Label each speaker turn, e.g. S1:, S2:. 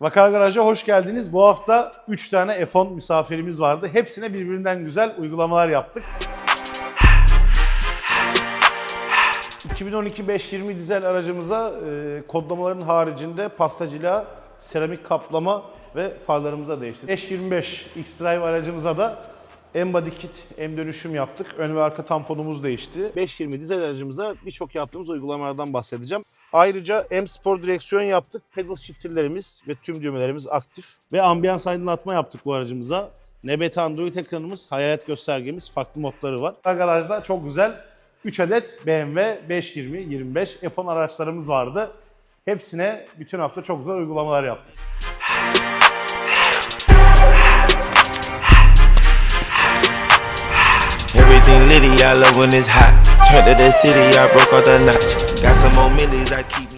S1: Vakar Garaj'a hoş geldiniz. Bu hafta 3 tane F10 misafirimiz vardı. Hepsine birbirinden güzel uygulamalar yaptık. 2012-520 dizel aracımıza e, kodlamaların haricinde pastacılığa, seramik kaplama ve farlarımıza değişti. 525 X-Drive aracımıza da M body kit, M dönüşüm yaptık. Ön ve arka tamponumuz değişti. 520 dizel aracımıza birçok yaptığımız uygulamalardan bahsedeceğim. Ayrıca M Sport direksiyon yaptık. Pedal shifter'lerimiz ve tüm düğmelerimiz aktif. Ve ambiyans aydınlatma yaptık bu aracımıza. NBT Android ekranımız, hayalet göstergemiz, farklı modları var. Garajda çok güzel 3 adet BMW 520, 25 F10 araçlarımız vardı. Hepsine bütün hafta çok güzel uygulamalar yaptık.
S2: Everything litty, I love when it's hot. Turned to the city, I broke all the notch. Got some more millies, I keep.